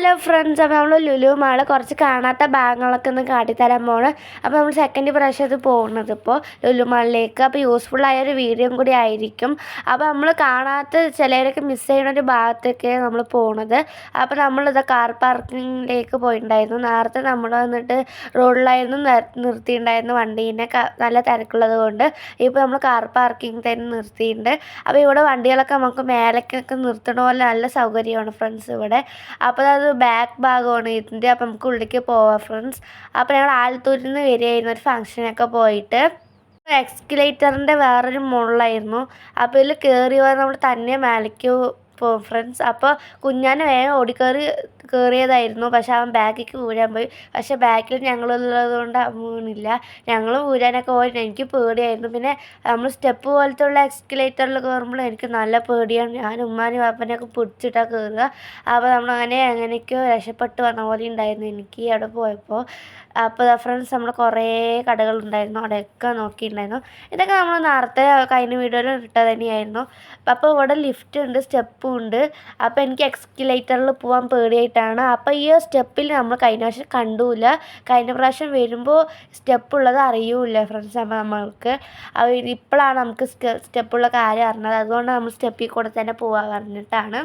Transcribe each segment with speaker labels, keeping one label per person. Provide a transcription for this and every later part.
Speaker 1: Hello friends അപ്പോൾ നമ്മൾ Lulu mall കുറച്ച് കാണാത്ത ബാഗുകളൊക്കെ ഒന്ന് കാട്ടിത്തരാൻ പോണ്. അപ്പോൾ നമ്മൾ സെക്കൻഡ് പ്രാവശ്യം അത് പോകുന്നത് ഇപ്പോൾ ലുലു മാളിലേക്ക്. അപ്പോൾ യൂസ്ഫുൾ ഒരു വീഡിയോ കൂടി ആയിരിക്കും. അപ്പോൾ നമ്മൾ കാണാത്ത ചിലരൊക്കെ മിസ് ചെയ്യുന്ന ഒരു ഭാഗത്തൊക്കെ നമ്മൾ പോണത്. അപ്പോൾ നമ്മളിത് കാർ പാർക്കിങ്ങിലേക്ക് പോയിട്ടുണ്ടായിരുന്നു നേരത്തെ നമ്മൾ വന്നിട്ട് റോഡിലായിരുന്നു നിർ- നിർത്തിയിട്ടുണ്ടായിരുന്നു വണ്ടീനെ നല്ല തിരക്കുള്ളത് കൊണ്ട്. ഇപ്പോൾ നമ്മൾ കാർ പാർക്കിംഗ് തന്നെ നിർത്തിയിട്ടുണ്ട് അപ്പോൾ ഇവിടെ വണ്ടികളൊക്കെ നമുക്ക് മേലേക്കൊക്കെ നിർത്തണ പോലെ നല്ല സൗകര്യമാണ് ഫ്രണ്ട്സ് ഇവിടെ. അപ്പോൾ അത് ബാക്ക് ഭാഗമാണ് ഇതിന്റെ. അപ്പം നമുക്ക് ഉള്ളിലേക്ക് പോവാം ഫ്രണ്ട്സ് അപ്പോൾ ഞങ്ങൾ ആലത്തൂരിൽ നിന്ന് വരികയായിരുന്നു ഒരു ഫംഗ്ഷനൊക്കെ പോയിട്ട്. എക്സ്കുലേറ്ററിന്റെ വേറൊരു മുകളിലായിരുന്നു അപ്പോൾ ഇതിൽ കയറി വന്ന് നമ്മൾ തന്നെ മേലേക്ക് പോകും ഫ്രണ്ട്സ് അപ്പോൾ കുഞ്ഞാൻ വേഗം ഓടിക്കയറി കയറിയതായിരുന്നു. പക്ഷെ അവൻ ബാക്കിലേക്ക് ഊരാൻ പോയി. പക്ഷെ ബാക്കിൽ ഞങ്ങളുള്ളത് കൊണ്ട് വീണില്ല. ഞങ്ങൾ ഊരാനൊക്കെ പോയി. എനിക്ക് പേടിയായിരുന്നു. പിന്നെ നമ്മൾ സ്റ്റെപ്പ് പോലത്തെ ഉള്ള എക്സ്കലേറ്ററിൽ കയറുമ്പോൾ എനിക്ക് നല്ല പേടിയാണ്. ഞാൻ ഉമ്മാനും പാപ്പനെയൊക്കെ പിടിച്ചിട്ടാണ് കയറുക. അപ്പോൾ നമ്മൾ അങ്ങനെ എങ്ങനെയൊക്കെയോ രക്ഷപ്പെട്ട് വന്ന പോലെ ഉണ്ടായിരുന്നു എനിക്ക് അവിടെ പോയപ്പോൾ. അപ്പോൾ ഫ്രണ്ട്സ് നമ്മൾ കുറേ കടകളുണ്ടായിരുന്നു. അവിടെയൊക്കെ നോക്കിയിട്ടുണ്ടായിരുന്നു. ഇതൊക്കെ നമ്മൾ നേരത്തെ കഴിഞ്ഞ വീഡിയോയിൽ ഇട്ടത് തന്നെയായിരുന്നു. അപ്പോൾ ഇവിടെ ലിഫ്റ്റ് ഉണ്ട് സ്റ്റെപ്പും ഉണ്ട്. അപ്പോൾ എനിക്ക് എക്സ്കലേറ്ററിൽ പോകാൻ പേടിയായിട്ടാണ് അപ്പോൾ ഈ സ്റ്റെപ്പിൽ നമ്മൾ കഴിഞ്ഞ പ്രാവശ്യം കണ്ടുമില്ല കഴിഞ്ഞ പ്രാവശ്യം വരുമ്പോൾ സ്റ്റെപ്പുള്ളത് അറിയൂല ഫ്രണ്ട്സ് അപ്പോൾ നമ്മൾക്ക്. ഇപ്പോഴാണ് നമുക്ക് സ്റ്റെപ്പുള്ള കാര്യം അറിഞ്ഞത്. അതുകൊണ്ട് നമ്മൾ സ്റ്റെപ്പിൽ കൂടെ തന്നെ പോകാൻ പറഞ്ഞിട്ടാണ്.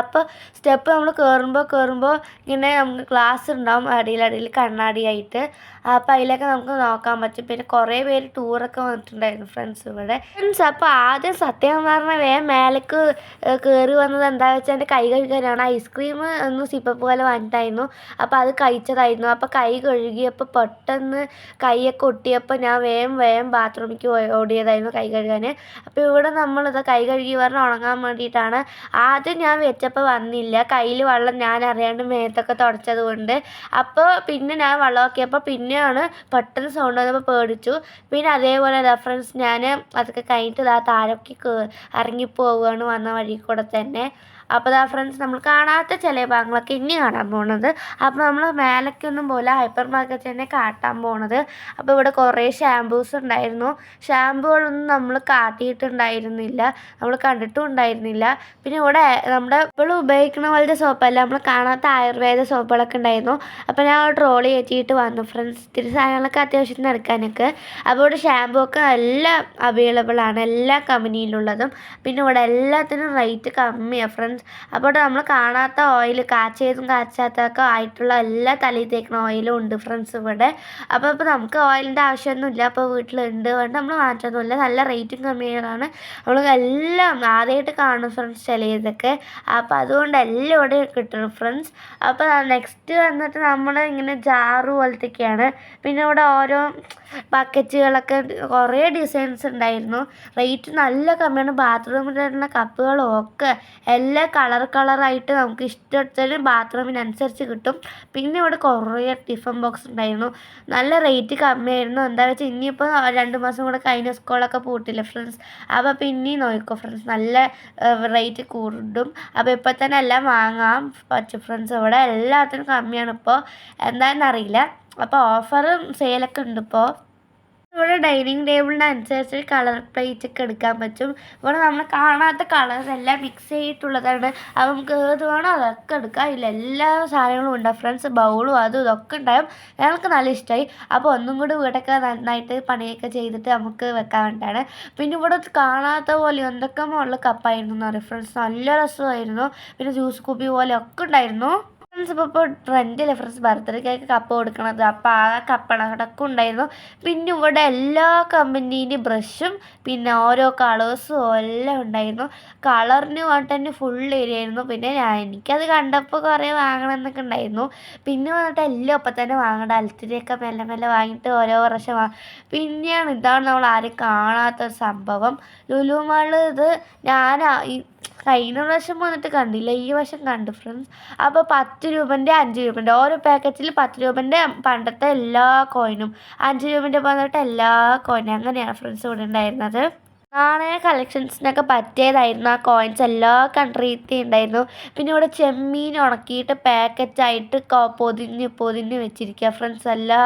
Speaker 1: അപ്പോൾ സ്റ്റെപ്പ് നമ്മൾ കയറുമ്പോൾ കയറുമ്പോൾ ഇങ്ങനെ നമുക്ക് ഗ്ലാസ് ഉണ്ടാവും അടിയിലടിയിൽ കണ്ണാടിയായിട്ട്. അപ്പോൾ അതിലൊക്കെ നമുക്ക് നോക്കാൻ പറ്റും. പിന്നെ കുറേ പേര് ടൂറൊക്കെ വന്നിട്ടുണ്ടായിരുന്നു ഫ്രണ്ട്സ് ഇവിടെ. ഫ്രണ്ട്സ് അപ്പോൾ ആദ്യം സത്യം പറഞ്ഞാൽ വേഗം മേലേക്ക് കയറി വന്നത് എന്താ വെച്ചാൽ എന്റെ കൈ കഴുകാനാണ്. ഐസ്ക്രീം ഒന്ന് സിപ്പപ്പ് പോലെ വന്നിട്ടായിരുന്നു. അപ്പോൾ അത് കഴിച്ചതായിരുന്നു. അപ്പോൾ കൈ കഴുകിയപ്പോൾ പെട്ടെന്ന് കൈയൊക്കെ ഒട്ടിയപ്പോൾ ഞാൻ വേഗം വേഗം ബാത്റൂമിലേക്ക് ഓടിയതായിരുന്നു കൈ കഴുകാൻ അപ്പോൾ ഇവിടെ നമ്മളിത് കൈ കഴുകി പറഞ്ഞ് ഉണങ്ങാൻ വേണ്ടിയിട്ടാണ്. ആദ്യം ഞാൻ വെച്ചപ്പോൾ വന്നില്ല. കയ്യിൽ വെള്ളം ഞാൻ അറിയാണ്ട് മേത്തൊക്കെ തുടച്ചത് കൊണ്ട്. അപ്പോൾ പിന്നെ ഞാൻ വെള്ളമാക്കിയപ്പോൾ പിന്നെയാണ് പെട്ടെന്ന് സൗണ്ട് വന്നപ്പോൾ പേടിച്ചു. പിന്നെ അതേപോലെ റെഫറൻസ് ഞാൻ അതൊക്കെ കഴിഞ്ഞിട്ട് ഇതാ താഴേക്ക് ഇറങ്ങിപ്പോവുകയാണ് വന്ന വഴി കൂടെ തന്നെ. അപ്പോൾ ദാ ഫ്രണ്ട്സ് നമ്മൾ കാണാത്ത ചില ഭാഗങ്ങളൊക്കെ ഇനി കാണാൻ പോണത്. അപ്പോൾ നമ്മൾ മേലക്കൊന്നും പോലെ ഹൈപ്പർ മാർക്കറ്റ് തന്നെ കാട്ടാൻ പോണത്. അപ്പോൾ ഇവിടെ കുറേ ഷാമ്പൂസ് ഉണ്ടായിരുന്നു. ഷാമ്പൂകളൊന്നും നമ്മൾ കാട്ടിയിട്ടുണ്ടായിരുന്നില്ല. നമ്മൾ കണ്ടിട്ടും ഉണ്ടായിരുന്നില്ല. പിന്നെ ഇവിടെ നമ്മുടെ ഇപ്പോഴും ഉപയോഗിക്കുന്ന പോലത്തെ സോപ്പല്ല നമ്മൾ കാണാത്ത ആയുർവേദ സോപ്പുകളൊക്കെ ഉണ്ടായിരുന്നു. അപ്പോൾ ഞാൻ ട്രോളി കയറ്റിയിട്ട് വന്നു ഫ്രണ്ട്സ് ഇത്തിരി സാധനങ്ങളൊക്കെ അത്യാവശ്യത്തിന് എടുക്കാനൊക്കെ. അപ്പോൾ ഇവിടെ ഷാമ്പൂ ഒക്കെ എല്ലാം അവൈലബിൾ ആണ് എല്ലാ കമ്പനിയിലുള്ളതും പിന്നെ ഇവിടെ എല്ലാത്തിനും റേറ്റ് കമ്മിയാണ് ഫ്രണ്ട്സ് അപ്പോൾ നമ്മൾ കാണാത്ത ഓയിൽ കാച്ചതും കാച്ചാത്തതൊക്കെ ആയിട്ടുള്ള എല്ലാ തലയിൽ തേക്കുന്ന ഓയിലും ഉണ്ട് ഫ്രണ്ട്സ് ഇവിടെ. അപ്പോൾ ഇപ്പോൾ നമുക്ക് ഓയിലിന്റെ ആവശ്യമൊന്നുമില്ല. അപ്പോൾ വീട്ടിലുണ്ട്. കൊണ്ട് നമ്മൾ മാറ്റമൊന്നുമില്ല നല്ല റേറ്റും കമ്മിയാണ്. നമ്മൾ എല്ലാം ആദ്യമായിട്ട് കാണും ഫ്രണ്ട്സ് ചിലതൊക്കെ അപ്പോൾ അതുകൊണ്ട് എല്ലാം ഇവിടെ കിട്ടും ഫ്രണ്ട്സ് അപ്പോൾ നെക്സ്റ്റ് വന്നിട്ട് നമ്മൾ ഇങ്ങനെ ജാറ് പോലത്തെയൊക്കെയാണ്. പിന്നെ ഇവിടെ ഓരോ ബക്കറ്റുകളൊക്കെ കുറേ ഡിസൈൻസ് ഉണ്ടായിരുന്നു. റേറ്റ് നല്ല കമ്മിയാണ്. ബാത്റൂമിൽ ഇടുന്ന കപ്പുകളൊക്കെ എല്ലാം കളർ കളറായിട്ട് നമുക്ക് ഇഷ്ടത്തിന് ബാത്റൂമിനനുസരിച്ച് കിട്ടും. പിന്നെ ഇവിടെ കുറേ ടിഫൻ ബോക്സ് ഉണ്ടായിരുന്നു. നല്ല റേറ്റ് കമ്മിയായിരുന്നു. എന്താ വെച്ചാൽ ഇനിയിപ്പോൾ രണ്ട് മാസം കൂടെ കഴിഞ്ഞ സ്കൂളൊക്കെ പൂട്ടില്ല ഫ്രണ്ട്സ് അപ്പോൾ പിന്നെയും നോക്കും ഫ്രണ്ട്സ് നല്ല റേറ്റ് കൂടും. അപ്പോൾ ഇപ്പോൾ തന്നെ എല്ലാം വാങ്ങാം പച്ച ഫ്രണ്ട്സ് ഇവിടെ എല്ലാത്തിനും കമ്മിയാണ് ഇപ്പോൾ എന്താണെന്നറിയില്ല അപ്പോൾ ഓഫറും സെയിലൊക്കെ ഉണ്ട് ഇപ്പോൾ ഇവിടെ ഡൈനിങ് ടേബിളിന് അനുസരിച്ച് കളർ പ്ലേറ്റ് ഒക്കെ എടുക്കാൻ പറ്റും. ഇവിടെ നമ്മൾ കാണാത്ത കളേഴ്സ് എല്ലാം മിക്സ് ചെയ്തിട്ടുള്ളതാണ്. അപ്പോൾ നമുക്ക് ഏത് വേണോ അതൊക്കെ എടുക്കാം. ഇല്ല എല്ലാ സാധനങ്ങളും ഉണ്ടാവും ഫ്രണ്ട്സ് ബൗളും അതും ഇതൊക്കെ ഉണ്ടാവും. ഞങ്ങൾക്ക് നല്ല ഇഷ്ടമായി. അപ്പോൾ ഒന്നും കൂടി വീടൊക്കെ നന്നായിട്ട് പണിയൊക്കെ ചെയ്തിട്ട് നമുക്ക് വെക്കാൻ വേണ്ടിയിട്ടാണ്. പിന്നെ ഇവിടെ കാണാത്ത പോലെ എന്തൊക്കെ മുകളിൽ കപ്പായിരുന്നു എന്ന് പറയും ഫ്രണ്ട്സ് നല്ല രസമായിരുന്നു. പിന്നെ ജ്യൂസ് കുപ്പി പോലെ ഒക്കെ ഉണ്ടായിരുന്നു. ഫ്രണ്ട്സ് ഇപ്പോൾ ഇപ്പോൾ ട്രെൻഡിലെ ഫ്രണ്ട്സ് ബർത്ത്ഡേക്കൊക്കെ കപ്പ് കൊടുക്കണത്. അപ്പോൾ ആ കപ്പടക്കം ഉണ്ടായിരുന്നു. പിന്നെ ഇവിടെ എല്ലാ കമ്പനീന്റെയും ബ്രഷും പിന്നെ ഓരോ കളേഴ്സും എല്ലാം ഉണ്ടായിരുന്നു. കളറിന് വേണ്ടിട്ട് തന്നെ ഫുൾ ഏരിയ ആയിരുന്നു. പിന്നെ ഞാൻ എനിക്കത് കണ്ടപ്പോൾ കുറേ വാങ്ങണം എന്നൊക്കെ ഉണ്ടായിരുന്നു. പിന്നെ വന്നിട്ട് എല്ലാം ഒപ്പം തന്നെ വാങ്ങേണ്ട. അലത്തിരിയൊക്കെ മെല്ലെ മെല്ലെ വാങ്ങിയിട്ട് ഓരോ വർഷം വാ പിന്നെയാണ് ഇതാണ് നമ്മൾ ആരും കാണാത്ത സംഭവം. ലുലു മാൾ ഇത് ഞാൻ കഴിഞ്ഞ പ്രാവശ്യം വന്നിട്ട് കണ്ടില്ല ഈ വശം കണ്ടു ഫ്രണ്ട്സ് അപ്പോൾ പത്ത് രൂപന്റെ അഞ്ച് രൂപന്റെ ഓരോ പാക്കറ്റിൽ പത്ത് രൂപന്റെ പണ്ടത്തെ എല്ലാ കോയിനും അഞ്ച് രൂപന്റെ വന്നിട്ട് എല്ലാ കോയിനും അങ്ങനെയാണ് ഫ്രണ്ട്സ് ഇവിടെ ഉണ്ടായിരുന്നത്. നാണയ കളക്ഷൻസിനൊക്കെ പറ്റിയതായിരുന്നു. ആ കോയിൻസ് എല്ലാ കൺട്രീത്തെ ഉണ്ടായിരുന്നു. പിന്നെ ഇവിടെ ചെമ്മീൻ ഉണക്കിയിട്ട് പാക്കറ്റായിട്ട് പൊതിഞ്ഞ് പൊതിഞ്ഞ് വെച്ചിരിക്കുക ഫ്രണ്ട്സ് എല്ലാ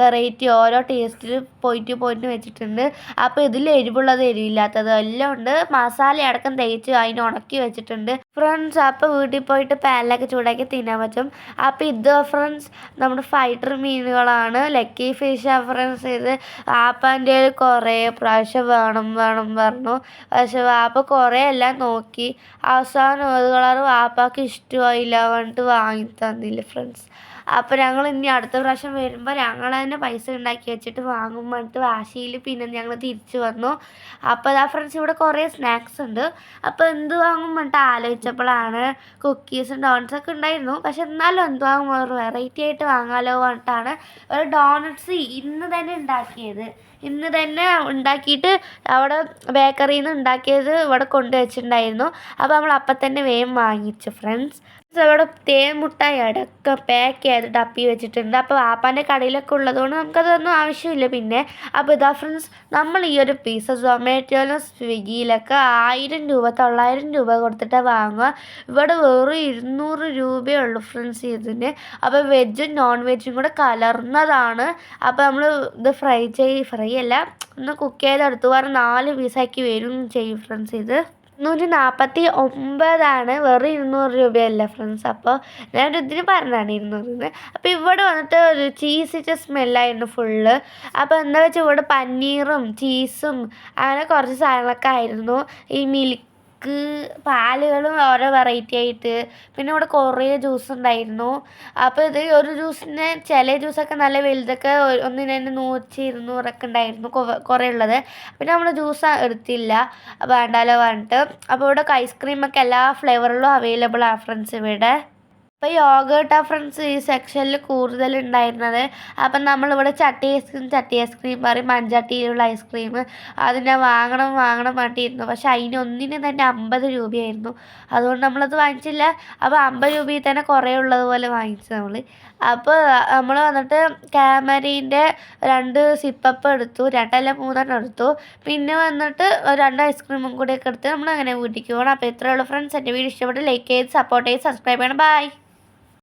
Speaker 1: വെറൈറ്റി ഓരോ ടേസ്റ്റിൽ പോയിട്ട് പോയിട്ട് വെച്ചിട്ടുണ്ട്. അപ്പോൾ ഇതിൽ എരിവുള്ളത് എരിവില്ലാത്തത് എല്ലാം ഉണ്ട്. മസാല അടക്കം തേച്ച് അതിന് ഉണക്കി വെച്ചിട്ടുണ്ട്. ഫ്രണ്ട്സ് അപ്പോൾ വീട്ടിൽ പോയിട്ട് പാനിലൊക്കെ ചൂടാക്കി തിന്നാൻ പറ്റും. അപ്പോൾ ഇത് ഫ്രണ്ട്സ് നമ്മുടെ ഫൈറ്റർ മീനുകളാണ്. ലക്കി ഫിഷ് ഫ്രണ്ട്സ് ഇത് ആപ്പാന്റെ കുറേ പ്രാവശ്യം വേണം വേണം പറഞ്ഞു. പക്ഷെ വാപ്പ കുറേ എല്ലാം നോക്കി. അവസാനം ഒരു കളർ വാപ്പാക്ക് ഇഷ്ടമായില്ല പറഞ്ഞിട്ട് വാങ്ങി തന്നില്ല ഫ്രണ്ട്സ് അപ്പോൾ ഞങ്ങൾ ഇനി അടുത്ത പ്രാവശ്യം വരുമ്പോൾ ഞങ്ങൾ തന്നെ പൈസ ഉണ്ടാക്കി വെച്ചിട്ട് വാങ്ങുമ്പോൾ അടുത്ത് വാശിയിൽ പിന്നെ ഞങ്ങൾ തിരിച്ചു വന്നു. അപ്പോൾ ആ ഫ്രണ്ട്സ് ഇവിടെ കുറേ സ്നാക്സ് ഉണ്ട്. അപ്പോൾ എന്ത് വാങ്ങും പറഞ്ഞിട്ട് ആലോചിച്ചപ്പോഴാണ് കുക്കീസും ഡോണറ്റ്സൊക്കെ ഉണ്ടായിരുന്നു. പക്ഷെ എന്നാലും എന്ത് വാങ്ങും? ഒരു വെറൈറ്റി ആയിട്ട് വാങ്ങാമല്ലോ പറഞ്ഞിട്ടാണ് ഒരു ഡോണറ്റ്സ് ഇന്ന് തന്നെ ഉണ്ടാക്കിയത്. ഇന്ന് തന്നെ ഉണ്ടാക്കിയിട്ട് അവിടെ ബേക്കറിയിൽ നിന്ന് ഉണ്ടാക്കിയത് ഇവിടെ കൊണ്ടുവച്ചിട്ടുണ്ടായിരുന്നു അപ്പോൾ നമ്മൾ അപ്പം തന്നെ വേഗം വാങ്ങിച്ചു ഫ്രണ്ട്സ് അവിടെ തേൻ മുട്ടായി അടക്കം പാക്ക് ചെയ്ത് ടപ്പി വെച്ചിട്ടുണ്ട്. അപ്പോൾ വാപ്പാന്റെ കടയിലൊക്കെ ഉള്ളതുകൊണ്ട് നമുക്കതൊന്നും ആവശ്യമില്ല പിന്നെ. അപ്പോൾ ഇതാ ഫ്രണ്ട്സ് നമ്മൾ ഈ ഒരു പീസ് സൊമാറ്റോയിലും സ്വിഗ്ഗിയിലൊക്കെ ആയിരം രൂപ തൊള്ളായിരം രൂപ കൊടുത്തിട്ട് വാങ്ങുക. ഇവിടെ വെറും ഇരുന്നൂറ് രൂപയേ ഉള്ളൂ ഫ്രണ്ട്സ് ഇതിന്. അപ്പോൾ വെജും നോൺ വെജും കൂടെ കലർന്നതാണ്. അപ്പോൾ നമ്മൾ ഇത് ഫ്രൈ ചെയ്ത് ഫ്രൈ അല്ല ഒന്ന് കുക്ക് ചെയ്തെടുത്ത് വേറെ നാല് പീസാക്കി വരും ചെയ്യും ഫ്രണ്ട്സ് ഇത്. ഇരുന്നൂറ്റി നാൽപ്പത്തി ഒമ്പതാണ് വെറും ഇരുന്നൂറ് രൂപയല്ല ഫ്രണ്ട്സ് അപ്പോൾ ഞാൻ ഇതിന് പറഞ്ഞതാണ് ഇരുന്നൂറിന്. അപ്പോൾ ഇവിടെ വന്നിട്ട് ഒരു ചീസിന്റെ സ്മെല്ലായിരുന്നു ഫുള്ള് അപ്പോൾ എന്താ വെച്ചാൽ ഇവിടെ പനീറും ചീസും അങ്ങനെ കുറച്ച് സാധനങ്ങളൊക്കെ ആയിരുന്നു. ഈ മിൽക്ക് പാലുകളും ഓരോ വെറൈറ്റി ആയിട്ട്. പിന്നെ ഇവിടെ കുറേ ജ്യൂസ് ഉണ്ടായിരുന്നു. അപ്പോൾ ഇത് ഒരു ജ്യൂസിന് ചില ജ്യൂസൊക്കെ നല്ല വലുതൊക്കെ ഒന്നിന് തന്നെ നൂറ്റി ഇരുന്നൂറൊക്കെ ഉണ്ടായിരുന്നു കുറേ ഉള്ളത്. പിന്നെ നമ്മൾ ജ്യൂസ് എടുത്തില്ല. വേണ്ടാലോ പറഞ്ഞിട്ട്. അപ്പോൾ ഇവിടെ ഐസ്ക്രീമൊക്കെ എല്ലാ ഫ്ലേവറിലും അവൈലബിൾ ആണ് ഫ്രണ്ട്സ് ഇവിടെ. അപ്പോൾ യോഗേട്ടാ ഫ്രണ്ട്സ് ഈ സെക്ഷനിൽ കൂടുതൽ ഉണ്ടായിരുന്നത്. അപ്പം നമ്മളിവിടെ ചട്ടി ഐസ്ക്രീം ചട്ടി ഐസ്ക്രീം പറയും മൺചട്ടിയിലുള്ള ഐസ്ക്രീം അതിനെ വാങ്ങണം വാങ്ങണം പറഞ്ഞിട്ടിരുന്നു പക്ഷെ അതിനൊന്നിന് തന്നെ അമ്പത് രൂപയായിരുന്നു. അതുകൊണ്ട് നമ്മളത് വാങ്ങിച്ചില്ല. അപ്പോൾ അമ്പത് രൂപയിൽ തന്നെ കുറേ ഉള്ളതുപോലെ വാങ്ങിച്ചു നമ്മൾ അപ്പോൾ നമ്മൾ വന്നിട്ട് ക്യാമറീന്റെ രണ്ട് സിപ്പപ്പ് എടുത്തു രണ്ടല്ല മൂന്നെണ്ണം എടുത്തു. പിന്നെ വന്നിട്ട് രണ്ട് ഐസ്ക്രീമും കൂടിയൊക്കെ എടുത്ത് നമ്മൾ അങ്ങനെ വീട്ടിലേക്ക് പോകണം. അപ്പോൾ ഇത്രയുള്ള ഫ്രണ്ട്സ്. എന്റെ വീഡിയോ ഇഷ്ടപ്പെട്ട് ലൈക്ക് ചെയ്ത് സപ്പോർട്ട് ചെയ്ത് സബ്സ്ക്രൈബ് ചെയ്യണം. ബൈ.